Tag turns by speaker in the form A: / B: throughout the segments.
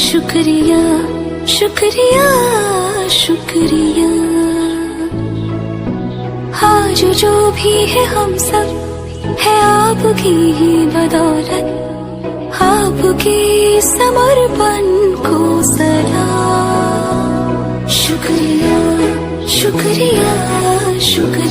A: शुक्रिया शुक्रिया शुक्रिया। आज जो भी है हम सब, है आपकी ही बदौलत। आपके समर्पण को सलाम शुक्रिया शुक्रिया शुक्रिया।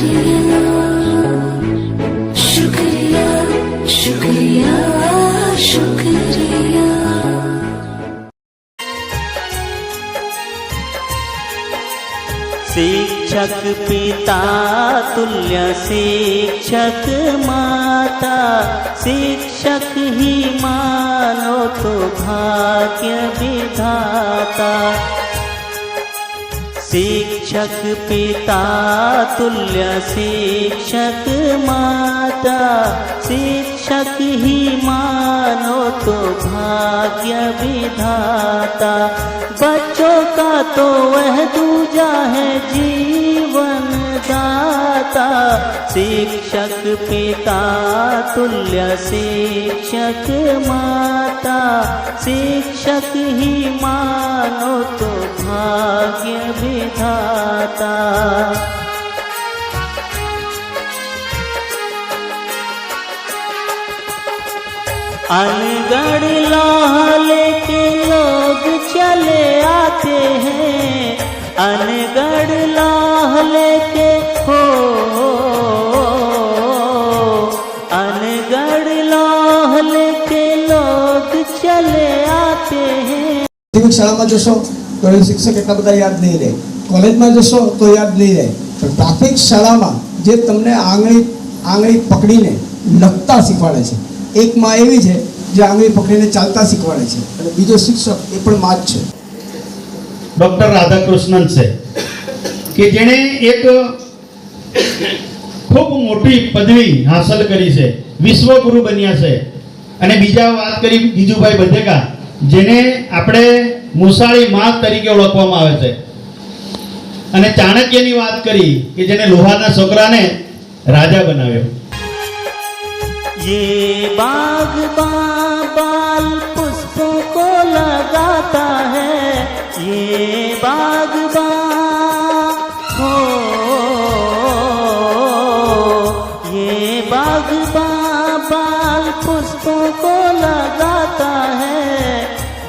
B: शिक्षक पिता, तुल्य शिक्षक माता, शिक्षक ही मानो तो भाग्य विधाता। शिक्षक पिता, तुल्य शिक्षक माता, शिक्षक ही मानो तो भाग्य विधाता। बच्चों का तो वह दूजा दाता शिक्षक पिता, तुल्य शिक्षक माता, शिक्षक ही मानो तो भाग्य विधाता। अनगढ़ लाले के लोग चले आते हैं अनगढ़ लाले के हो अनगढ़ लाले के लोग चले आते हैं
C: પ્રાથમિક શાળામાં જશો તો એ શિક્ષક એટલા બધા યાદ નહીં રહે કોલેજમાં જશો તો યાદ નહીં રહે પણ પ્રાથમિક શાળામાં જે તમને આંગળી આંગળી પકડીને લખતા શીખવાડે છે એક માં એવી છે જે આંગળી પકડીને ચાલતા શીખવાડે છે અને બીજો શિક્ષક એ પણ માં જ છે
D: ડૉક્ટર રાધાકૃષ્ણન છે કે જેણે એક ખૂબ મોટી પદવી હાંસલ કરી છે વિશ્વગુરુ બન્યા છે અને બીજા વાત કરી ગીજુભાઈ બધેકા જેને આપણે મુસાળી માગ તરીકે ઓળખવામાં આવે છે અને ચાણક્યની વાત કરી કે જેને લોહાના છોકરાને રાજા બનાવ્યો
B: ये बाग बाल पुष्पों को लगाता है ये पुष्पों को लगाता है।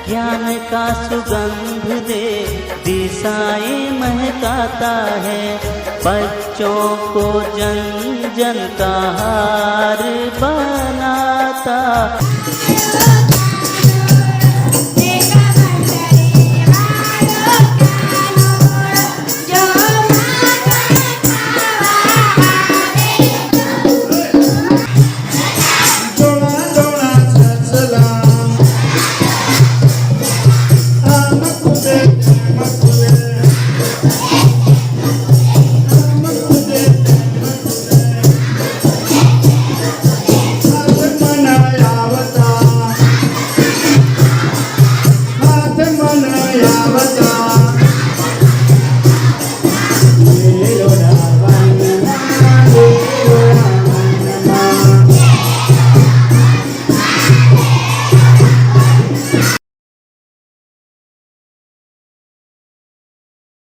B: ज्ञान का सुगंध दे, दिशाएँ महकाता है। बच्चों को जन जन का हार बनाता।